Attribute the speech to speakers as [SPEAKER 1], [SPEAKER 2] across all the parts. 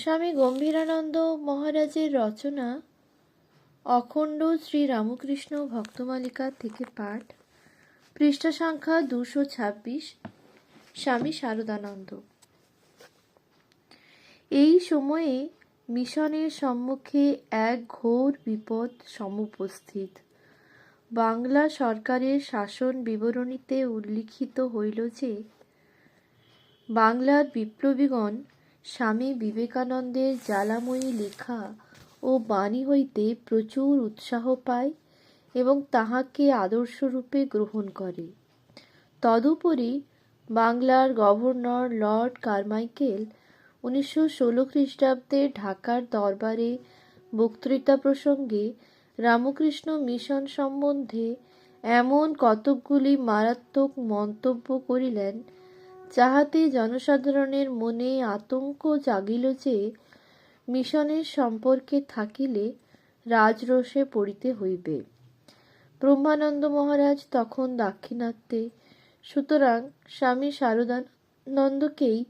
[SPEAKER 1] স্বামী গম্ভীরানন্দ মহারাজের রচনা অখণ্ড শ্রী রামকৃষ্ণ ভক্তমালিকা থেকে পাঠ। পৃষ্ঠা সংখ্যা দুশো ছাব্বিশ। স্বামী শারদানন্দ। এই সময়ে মিশনের সম্মুখে এক ঘোর বিপদ সমুপস্থিত। বাংলা সরকারের শাসন বিবরণীতে উল্লিখিত হইল যে, বাংলার বিপ্লবীগণ স্বামী বিবেকানন্দের জ্বালাময়ী লেখা ও বাণী হইতে প্রচুর উৎসাহ পায় এবং তাহাকে আদর্শরূপে গ্রহণ করে। তদুপরি বাংলার গভর্নর লর্ড কারমাইকেল উনিশশো ষোলো খ্রিস্টাব্দে ঢাকার দরবারে বক্তৃতা প্রসঙ্গে রামকৃষ্ণ মিশন সম্বন্ধে এমন কতকগুলি মারাত্মক মন্তব্য করিলেন যাহাতে জনসাধারণের মনে আতঙ্ক জাগিল যে, মিশনের সম্পর্কে থাকিলে রাজরোষে পড়িতে হইবে। ব্রহ্মানন্দ মহারাজ তখন দাক্ষিণাত্যে, সুতরাং স্বামী শারদানন্দকেই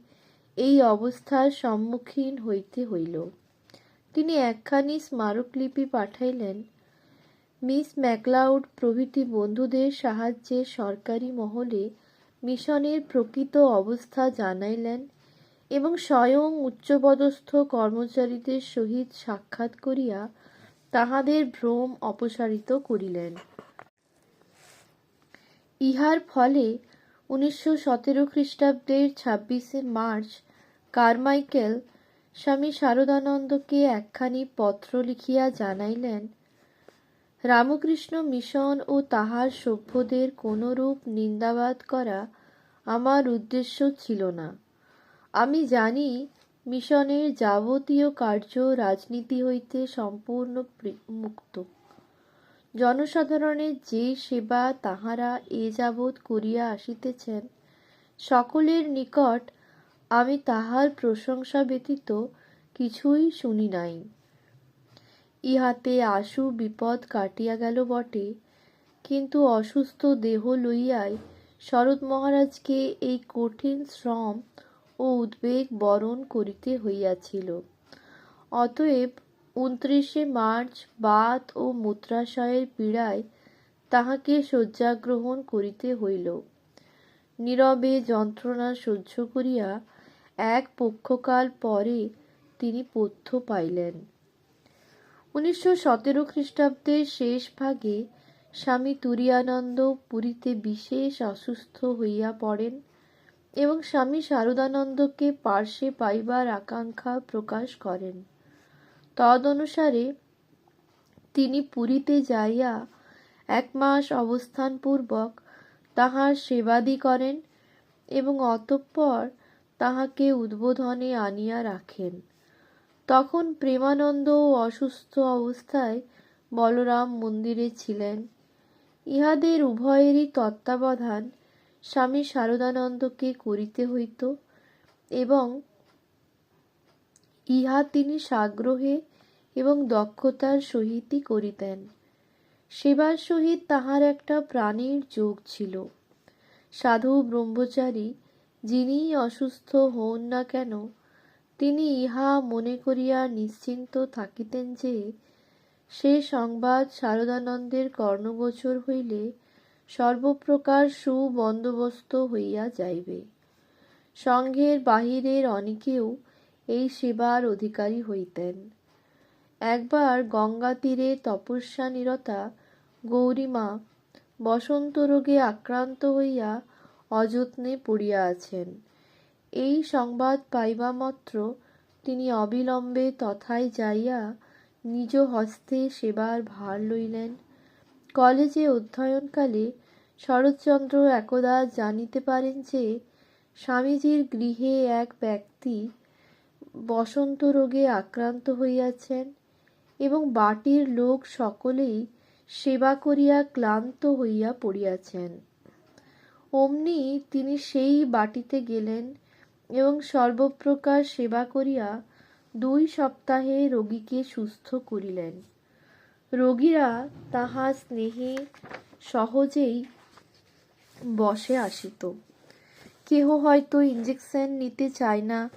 [SPEAKER 1] এই অবস্থার সম্মুখীন হইতে হইল। তিনি একখানি স্মারকলিপি পাঠাইলেন, মিস ম্যাকলাউড প্রভৃতি বন্ধুদের সাহায্যে সরকারি মহলে মিশনের প্রকৃত অবস্থা জানাইলেন এবং স্বয়ং উচ্চপদস্থ কর্মচারীদের সহিত সাক্ষাৎ করিয়া তাহাদের ভ্রম অপসারিত করিলেন। ইহার ফলে উনিশশো সতেরো খ্রিস্টাব্দের ছাব্বিশে মার্চ কারমাইকেল স্বামী শারদানন্দকে একখানি পত্র লিখিয়া জানাইলেন রামকৃষ্ণ মিশন ও তাহার সভ্যদের কোনরূপ নিন্দাবাদ করা আমার উদ্দেশ্য ছিল না। আমি জানি মিশনের যাবতীয় কার্য রাজনীতি হইতে সম্পূর্ণ মুক্ত। জনসাধারণের যে সেবা তাহারা এ যাবৎ করিয়া আসিতেছেন, সকলের নিকট আমি তাহার প্রশংসা ব্যতীত কিছুই শুনি নাই। ইহাতে আশু বিপদ কাটিয়া গেল বটে। কিন্তু অসুস্থ দেহ লইয়াই শরৎ মহারাজকে এই কঠিন শ্রম ও উদ্বেগ বরণ করিতে হইয়াছিল। অতএব উনত্রিশে মার্চ বাত ও মূত্রাশয়ের পীড়ায় তাহাকে শয্যাগ্রহণ করিতে হইল। নীরবে যন্ত্রণা সহ্য করিয়া এক পক্ষকাল পরে তিনি পথ্য পাইলেন। উনিশশো সতেরো খ্রিস্টাব্দের শেষ ভাগে স্বামী তুরিয়ানন্দ পুরীতে বিশেষ অসুস্থ হইয়া পড়েন এবং স্বামী শারদানন্দকে পার্শ্বে পাইবার আকাঙ্ক্ষা প্রকাশ করেন। তদনুসারে তিনি পুরীতে যাইয়া এক মাস অবস্থানপূর্বক তাহার সেবাদি করেন এবং অতঃপর তাহাকে উদ্বোধনে আনিয়া রাখেন। তখন প্রেমানন্দ অসুস্থ অবস্থায় বলরাম মন্দিরে ছিলেন। ইহাদের উভয়েরই তত্ত্বাবধান স্বামী শারদানন্দকে করিতে হইত এবং ইহা তিনি সাগ্রহে এবং দক্ষতার সহিতই করিতেন। সেবার সহিত তাহার একটা প্রাণীর যোগ ছিল। সাধু ব্রহ্মচারী যিনি অসুস্থ হন না কেন তিনি ইহা মনে করিয়া নিশ্চিন্ত থাকিতেন যে, সে সংবাদ শারদানন্দের কর্ণগোচর হইলে সর্বপ্রকার সুবন্দোবস্ত হইয়া যাইবে। সংঘের বাহিরের অনেকেও এই সেবার অধিকারী হইতেন। একবার গঙ্গা তীরে তপস্যা নিরতা গৌরীমা বসন্ত রোগে আক্রান্ত হইয়া অযত্নে পড়িয়া আছেন। এই সংবাদ পাইবা মাত্র তিনি অবিলম্বে তথায় যাইয়া নিজ হস্তে সেবার ভার লইলেন। কলেজে অধ্যয়নকালে শরৎচন্দ্র একদা জানিতে পারেন যে, স্বামীজির গৃহে এক ব্যক্তি বসন্ত রোগে আক্রান্ত হইয়াছেন এবং বাটির লোক সকলেই সেবা করিয়া ক্লান্ত হইয়া পড়িয়াছেন। অমনি তিনি সেই বাটিতে গেলেন এবং সর্বপ্রকার সেবা করিয়া দুই সপ্তাহে রোগীকে সুস্থ করিলেন। রোগীরা তাহা স্নেহে সহজেই বসে আসিত। কেহ হয়তো ইঞ্জেকশন নিতে চায় না।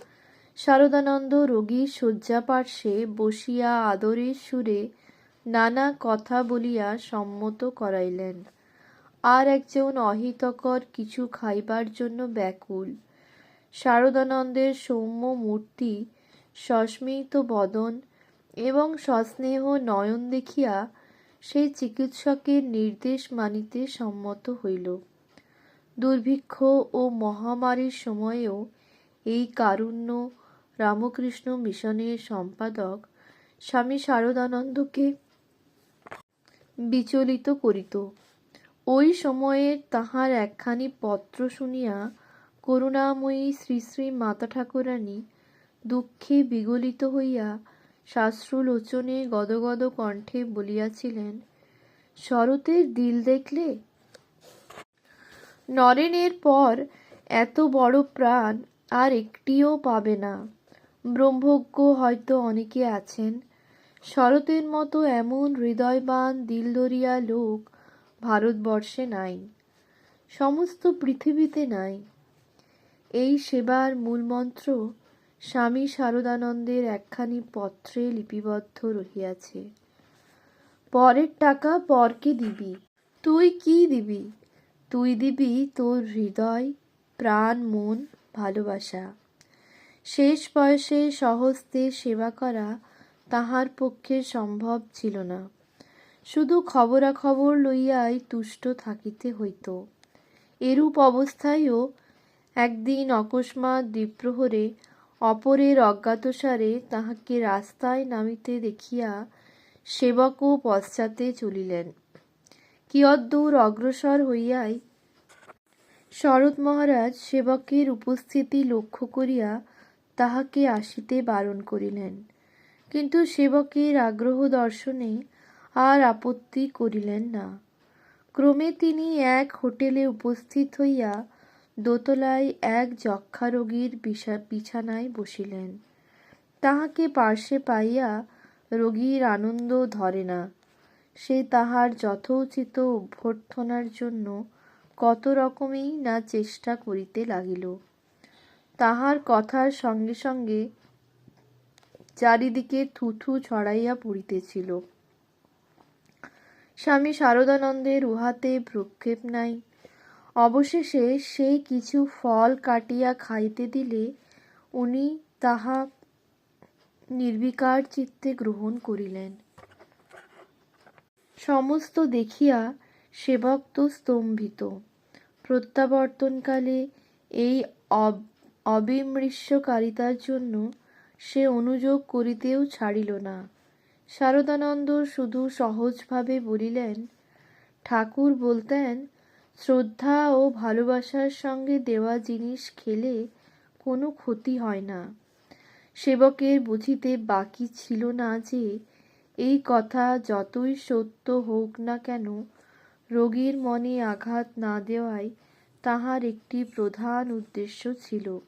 [SPEAKER 1] শারদানন্দ রোগীর শয্যাপার্শ্বে বসিয়া আদরের সুরে নানা কথা বলিয়া সম্মত করাইলেন। আর একজন অহিতকর কিছু খাইবার জন্য ব্যাকুল। শারদানন্দের সৌম্য মূর্তি, সস্মিত বদন এবং সস্নেহ নয়ন দেখিয়া সেই চিকিৎসকের নির্দেশ মানিতে সম্মত হইল। দুর্ভিক্ষ ও মহামারীর সময়েও এই কারুণ্য রামকৃষ্ণ মিশনের সম্পাদক স্বামী শারদানন্দকে বিচলিত করিত। ওই সময়ে তাহার একখানি পত্র শুনিয়া করুণাময়ী শ্রী শ্রী মাতা ঠাকুরানী দুঃখে বিগলিত হইয়া শাস্ত্রলোচনে গদগদ কণ্ঠে বলিয়াছিলেন, শরতের দিল দেখলে? নরেনের পর এত বড় প্রাণ আর একটিও পাবে না। ব্রহ্মজ্ঞ হয়তো অনেকে আছেন। শরতের মতো এমন হৃদয়বান দিল দিলদরিয়া লোক ভারতবর্ষে নাই। সমস্ত পৃথিবীতে নাই। এই সেবার মূলমন্ত্র স্বামী শারদানন্দের একখানি পত্রে লিপিবদ্ধ রহিয়াছে। পরের টাকা পরকে দিবি? তুই কি দিবি? তুই দিবি তোর হৃদয়, প্রাণ, মন, ভালোবাসা। শেষ বয়সে সহস্তে সেবা করা তাহার পক্ষে সম্ভব ছিল না। শুধু খবরাখবর লইয়াই তুষ্ট থাকিতে হইত। এরূপ অবস্থায়ও একদিন অকস্মাৎ দ্বিপ্রহরে অপরের অজ্ঞাতসারে তাহাকে রাস্তায় নামিতে দেখিয়া সেবকও পশ্চাতে চলিলেন। কিয়দ্দূর অগ্রসর হইয়াই শরৎ মহারাজ সেবকের উপস্থিতি লক্ষ্য করিয়া তাহাকে আসিতে বারণ করিলেন। কিন্তু সেবকের আগ্রহ দর্শনে আর আপত্তি করিলেন না। ক্রমে তিনি এক হোটেলে উপস্থিত হইয়া দোতলায় এক যক্ষা রোগীর বিছানায় বসিলেন। তাহাকে পার্শ্বে পাইয়া রোগীর আনন্দ ধরে না। সে তাহার যথোচিত অভ্যর্থনার জন্য কত রকমেই না চেষ্টা করিতে লাগিল। তাহার কথার সঙ্গে সঙ্গে চারিদিকে থুথু ছড়াইয়া পড়িতেছিল। স্বামী শারদানন্দের উহাতে ভ্রুক্ষেপ নাই। অবশেষে সেই কিছু ফল কাটিয়া খাইতে দিলে উনি তাহা নির্বিকার চিত্তে গ্রহণ করিলেন। সমস্ত দেখিয়া সেবক তো স্তম্ভিত। প্রত্যাবর্তনকালে এই অবিমৃষ্যকারিতার জন্য সে অনুযোগ করিতেও ছাড়িল না। শারদানন্দ শুধু সহজভাবে বলিলেন, ঠাকুর বলতেন শ্রদ্ধা ও ভালোবাসার সঙ্গে দেওয়া জিনিস খেলে কোনো ক্ষতি হয় না। সেবকের বুঝিতে বাকি ছিল না যে, এই কথা যতই সত্য হোক না কেন, রোগীর মনে আঘাত না দেওয়াই তাহার একটি প্রধান উদ্দেশ্য ছিল।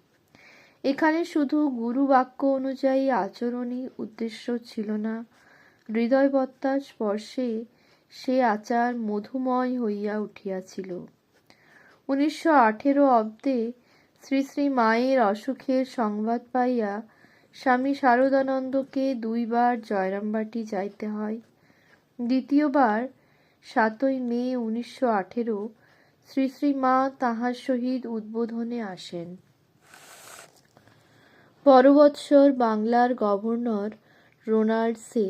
[SPEAKER 1] এখানে শুধু গুরু বাক্য অনুযায়ী আচরণই উদ্দেশ্য ছিল না। হৃদয়বত্তার স্পর্শে সে আচার মধুময় হইয়া উঠিয়াছিল। উনিশশো আঠেরো অব্দে শ্রী শ্রী মায়ের অসুখের সংবাদ পাইয়া স্বামী শারদানন্দকে দুইবার জয়রামবাটি যাইতে হয়। দ্বিতীয়বার, সাতই মে উনিশশো আঠেরো, শ্রী শ্রী মা তাহার সহিত উদ্বোধনে আসেন। পরবৎসর বাংলার গভর্নর রোনাল্ডসে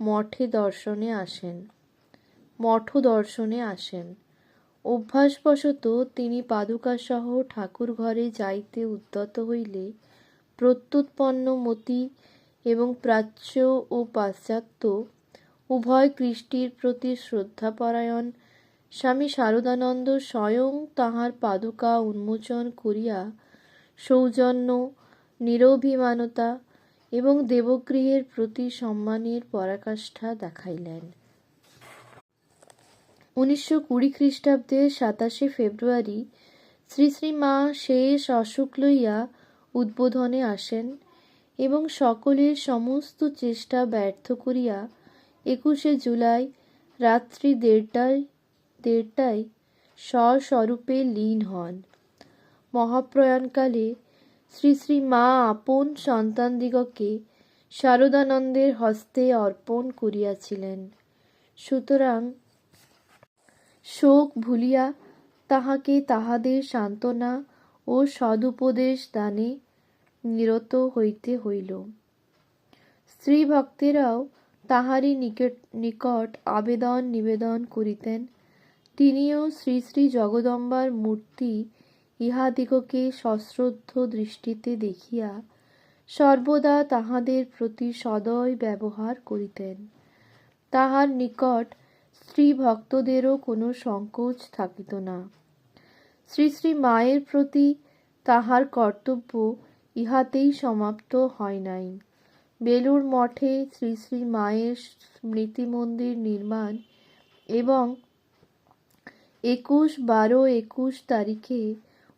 [SPEAKER 1] মঠে দর্শনে আসেন। মঠ দর্শনে আসেন। অভ্যাসবশত তিনি পাদুকাসহ ঠাকুর ঘরে যাইতে উদ্যত হইলে প্রত্যুৎপন্ন মতি এবং প্রাচ্য ও পাশ্চাত্য উভয় কৃষ্টির প্রতি শ্রদ্ধাপরায়ণ স্বামী শারদানন্দ স্বয়ং তাহার পাদুকা উন্মোচন করিয়া সৌজন্য, নিরভিমানতা এবং দেবগৃহের প্রতি সম্মানের পরাকাষ্ঠা দেখাইলেন। উনিশশো কুড়ি খ্রিস্টাব্দের সাতাশে ফেব্রুয়ারি শ্রী শ্রী মা শেষ অসুখ লইয়া উদ্বোধনে আসেন এবং সকলের সমস্ত চেষ্টা ব্যর্থ করিয়া একুশে জুলাই রাত্রি দেড়টায় দেড়টায় স্বস্বরূপে লীন হন। মহাপ্রয়াণকালে শ্রী শ্রী মা আপন সন্তানদিগকে শারদানন্দের হস্তে অর্পণ করিয়াছিলেন। সুতরাং শোক ভুলিয়া তাহাকে তাহাদের সান্ত্বনা ও সদুপদেশ দানে নিরত হইতে হইল। স্ত্রী ভক্তেরাও তাহারই নিকট নিকট আবেদন নিবেদন করিতেন। তিনিও শ্রী শ্রী জগদম্বার মূর্তি ইহাদিগকে সশ্রদ্ধ দৃষ্টিতে দেখিয়া সর্বদা তাহাদের প্রতি সদয় ব্যবহার করিতেন। তাহার নিকট স্ত্রী ভক্তদেরও কোনো সংকোচ থাকিত না। শ্রী শ্রী মায়ের প্রতি তাহার কর্তব্য ইহাতেই সমাপ্ত হয় নাই। বেলুর মঠে শ্রী শ্রী মায়ের স্মৃতি মন্দির নির্মাণ এবং একুশ বারো একুশ তারিখে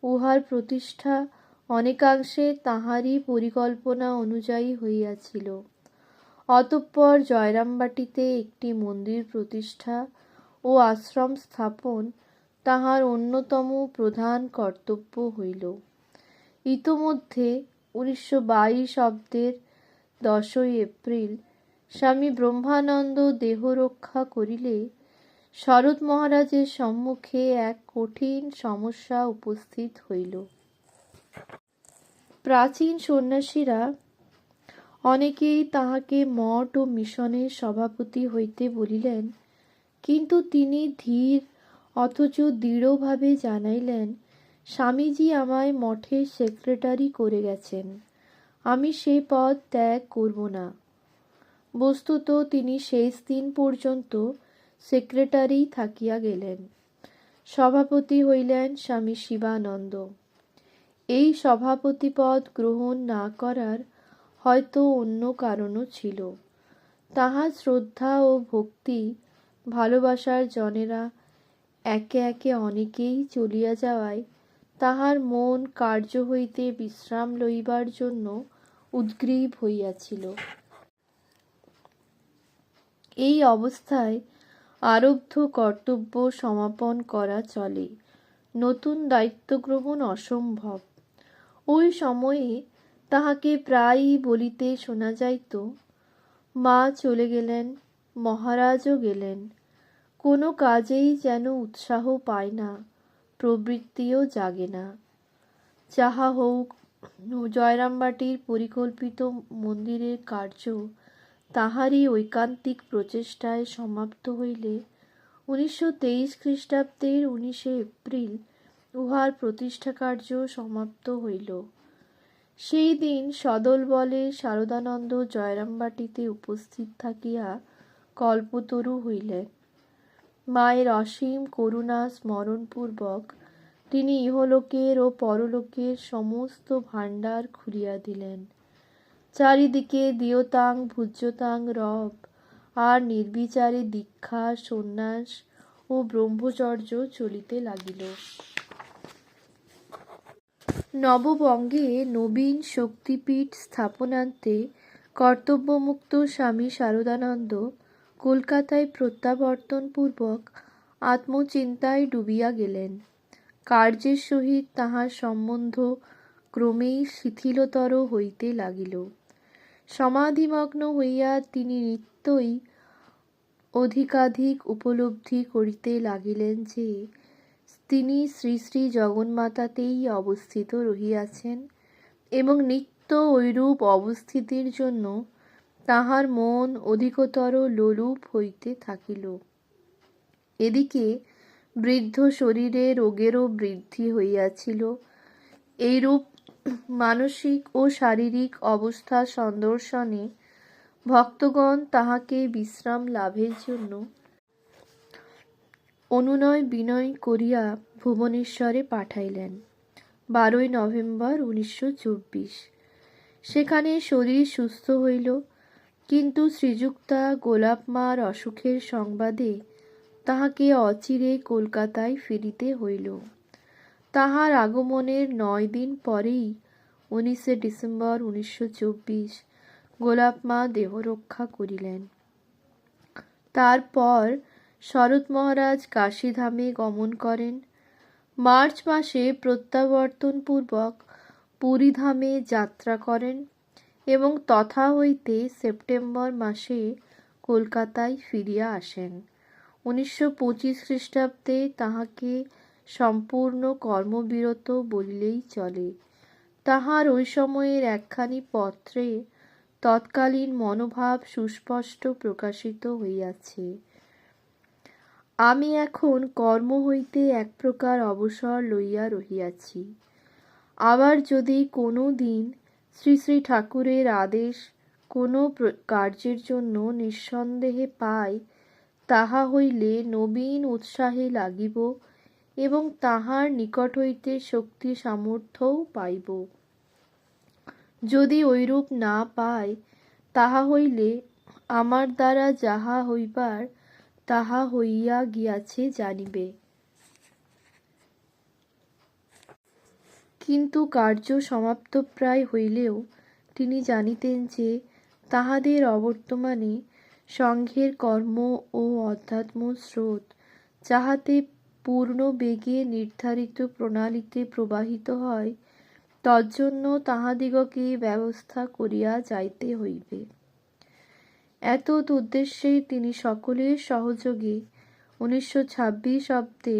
[SPEAKER 1] উহার প্রতিষ্ঠা অনেকাংশে তাহারই পরিকল্পনা অনুযায়ী হইয়াছিল। অতঃপর জয়রামবাটিতে একটি মন্দির প্রতিষ্ঠা ও আশ্রম স্থাপন তাহার অন্যতম প্রধান কর্তব্য হইল। ইতোমধ্যে উনিশশো বাইশ অব্দের দশই এপ্রিল স্বামী ব্রহ্মানন্দ দেহ রক্ষা করিলে শরৎ মহারাজের সম্মুখে এক কঠিন সমস্যা উপস্থিত হইল। প্রাচীন সন্ন্যাসীরা অনেকেই তাহাকে মঠ ও মিশনের সভাপতি হইতে বলিলেন, কিন্তু তিনি ধীর, অথচ দৃঢ়ভাবে জানাইলেন, স্বামীজি আমায় মঠের সেক্রেটারি করে গেছেন। আমি সে পদ ত্যাগ করব না। বস্তুত তিনি শেষ দিন পর্যন্ত সেক্রেটারি থাকিয়া গেলেন। সভাপতি হইলেন স্বামী শিবানন্দ। এই সভাপতি পদ গ্রহণ না করার হয়তো অন্য কারণও ছিল। তাহার শ্রদ্ধা ও ভক্তি ভালোবাসার জনেরা একে একে অনেকেই চলিয়া যাওয়ায় তাহার মন কার্য হইতে বিশ্রাম লইবার জন্য উদ্গ্রীব হইয়াছিল। এই অবস্থায় আরব্ধ কর্তব্য সমাপন করা চলে। নতুন দায়িত্ব গ্রহণ অসম্ভব। ওই সময়ে তাহাকে প্রায়ই বলিতে শোনা যাইত, মা চলে গেলেন, মহারাজও গেলেন। কোনো কাজেই যেন উৎসাহ পায় না, প্রবৃত্তিও জাগে না। যাহা হোক, জয়রামবাটির পরিকল্পিত মন্দিরের কার্য তাহারই ঐকান্তিক প্রচেষ্টায় সমাপ্ত হইলে উনিশশো তেইশ খ্রিস্টাব্দের উনিশে এপ্রিল উহার প্রতিষ্ঠা কার্য সমাপ্ত হইল। সেই দিন সদল বলে শারদানন্দ জয়রামবাটিতে উপস্থিত থাকিয়া কল্পতরু হইলেন মায়ের অসীম করুণা স্মরণপূর্বক তিনি ইহলোকের ও পরলোকের সমস্ত ভাণ্ডার খুলিয়া দিলেন। চারিদিকে দিয়তাং ভুজ্যতাং রব আর নির্বিচারে দীক্ষা, সন্ন্যাস ও ব্রহ্মচর্য চলিতে লাগিল। নববঙ্গে নবীন শক্তিপীঠ স্থাপনান্তে কর্তব্যমুক্ত স্বামী শারদানন্দ কলকাতায় প্রত্যাবর্তনপূর্বক আত্মচিন্তায় ডুবিয়া গেলেন। কার্যের সহিত তাহার সম্বন্ধ ক্রমেই শিথিলতর হইতে লাগিল। সমাধিমগ্ন হইয়া তিনি নিত্যই অধিকাধিক উপলব্ধি করিতে লাগিলেন যে তিনি শ্রী শ্রী জগন্মাতাতেই অবস্থিত রহিয়াছেন এবং নিত্য ঐরূপ অবস্থিতির জন্য তাহার মন অধিকতর লোলুপ হইতে থাকিল। এদিকে বৃদ্ধ শরীরে রোগেরও বৃদ্ধি হইয়াছিল। এইরূপ মানসিক ও শারীরিক অবস্থা সন্দর্শনে ভক্তগণ তাহাকে বিশ্রাম লাভের জন্য অনুনয় বিনয় করিয়া ভুবনেশ্বরে পাঠাইলেন। বারোই নভেম্বর উনিশশো চব্বিশ। সেখানে শরীর সুস্থ হইল, কিন্তু শ্রীযুক্তা গোলাপমার অসুখের সংবাদে তাহাকে অচিরে কলকাতায় ফিরিতে হইল। তাহার আগমনের নয় দিন পরেই উনিশে ডিসেম্বর উনিশশো চব্বিশ গোলাপমা দেহরক্ষা করিলেন। তারপর শরৎ মহারাজ কাশীধামে গমন করেন। মার্চ মাসে প্রত্যাবর্তনপূর্বক পুরীধামে যাত্রা করেন এবং তথা হইতে সেপ্টেম্বর মাসে কলকাতায় ফিরিয়া আসেন। উনিশশো পঁচিশ খ্রিস্টাব্দে তাহাকে সম্পূর্ণ কর্মবিরত বলিলেই চলে। তাহার ওই সময়ের একখানি পত্রে তৎকালীন মনোভাব সুস্পষ্ট প্রকাশিত হইয়াছে। আমি এখন কর্ম হইতে এক প্রকার অবসর লইয়া রহিয়াছি। আবার যদি কোনো দিন শ্রী শ্রী ঠাকুরের আদেশ কোনো কার্যের জন্য নিঃসন্দেহে পাই, তাহা হইলে নবীন উৎসাহে লাগিব এবং তাহার নিকট হইতে শক্তি সামর্থ্যও পাইব। যদি ঐরূপ না পাই, তাহা হইলে আমার দ্বারা যাহা হইবার তাহা হইয়া গিয়াছে জানিবে। কিন্তু কার্য সমাপ্তপ্রায় হইলেও তিনি জানিতেন যে তাহাদের অবর্তমানে সংঘের কর্ম ও অধ্যাত্ম স্রোত যাহাতে পূর্ণ বেগে নির্ধারিত প্রণালীতে প্রবাহিত হয়, তজ্জন্য তাহাদিগকে ব্যবস্থা করিয়া যাইতে হইবে। এতদ উদ্দেশ্যে তিনি সকলের সহযোগে। উনিশশো ছাব্বিশ অব্দে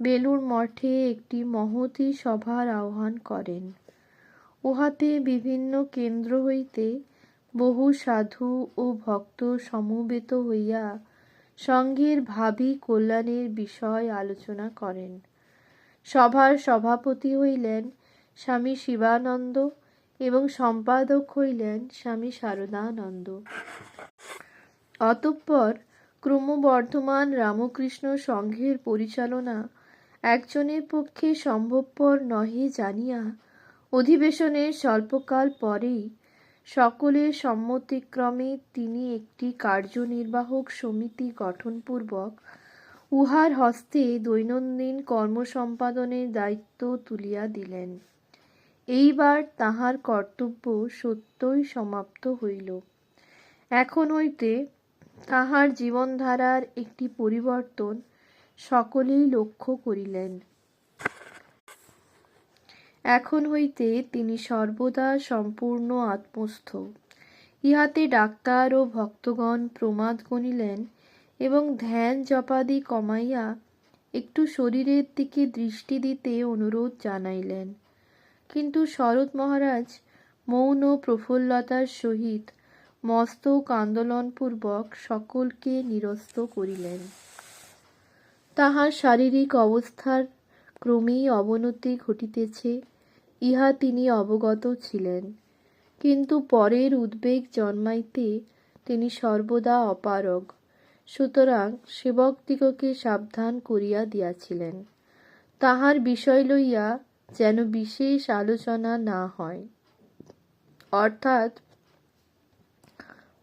[SPEAKER 1] বেলুর মঠে একটি মহতী সভার আহ্বান করেন। উহাতে বিভিন্ন কেন্দ্র হইতে বহু সাধু ও ভক্ত সমবেত হইয়া সংঘের ভাবি কল্যাণের বিষয় আলোচনা করেন। সভার সভাপতি হইলেন স্বামী শিবানন্দ এবং সম্পাদক হইলেন স্বামী শারদানন্দ অতঃপর ক্রমবর্ধমান রামকৃষ্ণ সংঘের পরিচালনা একজনের পক্ষে সম্ভবপর নহে জানিয়া অধিবেশনের স্বল্পকাল পরেই সকলের সম্মতিক্রমে তিনি একটি কার্যনির্বাহক সমিতি গঠনপূর্বক উহার হস্তে দৈনন্দিন কর্ম সম্পাদনের দায়িত্ব তুলিয়া দিলেন। এইবার তাহার কর্তব্য সত্যই সমাপ্ত হইল। এখন হইতে তাহার জীবনধারার একটি পরিবর্তন সকলেই লক্ষ্য করিলেন। এখন হইতে তিনি সর্বদা সম্পূর্ণ আত্মস্থ। ইহাতে ডাক্তার ও ভক্তগণ প্রমাদ গণিলেন এবং ধ্যান জপাদি কমাইয়া একটু শরীরের দিকে দৃষ্টি দিতে অনুরোধ জানাইলেন। কিন্তু শরৎ মহারাজ মৌন প্রফুল্লতার সহিত মস্তক আন্দোলনপূর্বক সকলকে নিরস্ত করিলেন। তাহার শারীরিক অবস্থার ক্রমেই অবনতি ঘটিতেছে, ইহা তিনি অবগত ছিলেন। কিন্তু পরের উদ্বেগ জন্মাইতে তিনি সর্বদা অপারগ, সুতরাং সেবকদিগকে সাবধান করিয়া দিয়াছিলেন। তাহার বিষয় লইয়া যেন বিশেষ আলোচনা না হয়। অর্থাৎ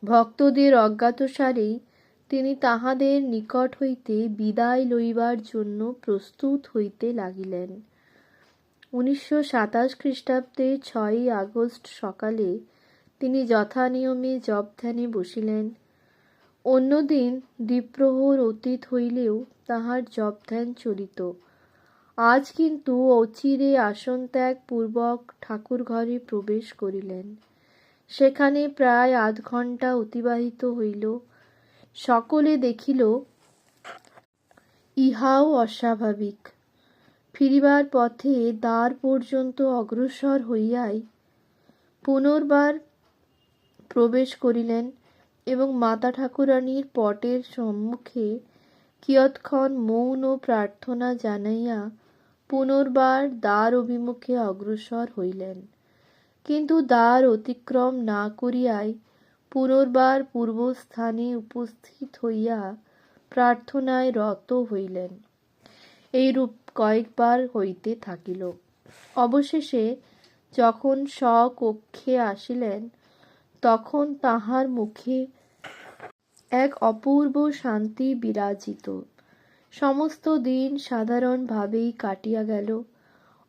[SPEAKER 1] ভক্তদের অজ্ঞাতসারেই তিনি তাহাদের নিকট হইতে বিদায় লইবার জন্য প্রস্তুত হইতে লাগিলেন। উনিশশো সাতাশ খ্রিস্টাব্দে ছয়ই আগস্ট সকালে তিনি যথানিয়মে জপ ধ্যানে বসিলেন। অন্যদিন দ্বিপ্রহর অতীত হইলেও তাহার জপ ধ্যান চলিত। আজ কিন্তু অচিরে আসন ত্যাগ পূর্বক ঠাকুর ঘরে প্রবেশ করিলেন। সেখানে প্রায় আধ ঘণ্টা অতিবাহিত হইল। সকলে দেখিল, ইহাও অস্বাভাবিক। ফিরিবার পথে দ্বার পর্যন্ত অগ্রসর হইয়াই পুনর্বার প্রবেশ করিলেন এবং মাতা ঠাকুরানীর পটের সম্মুখে কিয়ৎক্ষণ মৌন প্রার্থনা জানাইয়া পুনর্বার দ্বার অভিমুখে অগ্রসর হইলেন। কিন্তু দ্বার অতিক্রম না করিয়াই পুনর্বার পূর্বস্থানে উপস্থিত হইয়া প্রার্থনায় রত হইলেন। এইরূপ কয়েকবার হইতে থাকিল। অবশেষে যখন স্বকক্ষে আসিলেন, তখন তাহার মুখে এক অপূর্ব শান্তি বিরাজিত। সমস্ত দিন সাধারণভাবেই কাটিয়া গেল।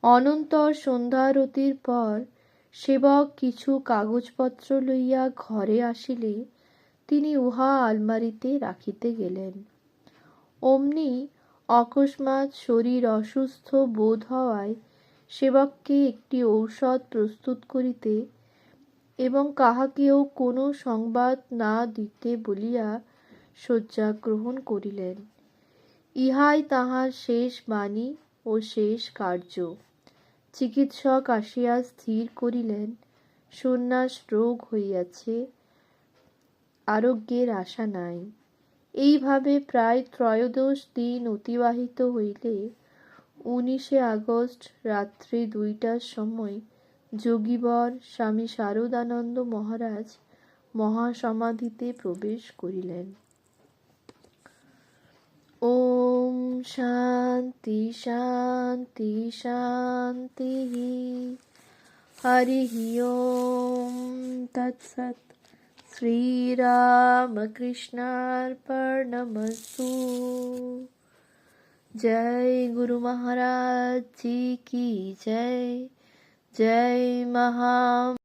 [SPEAKER 1] অনন্তর সন্ধ্যারতির পর সেবক কিছু কাগজপত্র লইয়া ঘরে আসিলে তিনি উহা আলমারিতে রাখিতে গেলেন। অমনি অকস্মাৎ শরীর অসুস্থ বোধ হওয়ায় সেবককে একটি ঔষধ প্রস্তুত করিতে এবং কাহাকেও কোনো সংবাদ না দিতে বলিয়া শয্যা গ্রহণ করিলেন। ইহাই তাহার শেষ বাণী ও শেষ কার্য। চিকিৎসক আসিয়া স্থির করিলেন। সন্ন্যাস রোগ হইয়াছে, আরোগ্যের আশা নাই। এইভাবে প্রায় ত্রয়োদশ দিন অতিবাহিত হইলে উনিশে আগস্ট রাত্রি দুইটার সময় যোগীবর স্বামী শারদানন্দ মহারাজ মহাসমাধিতে প্রবেশ করিলেন। ओम शांति शांति शांति हरि ओम तत्सत श्रीरामकृष्णार्पणमस्तु। जय गुरु महाराज जी की जय। जय महा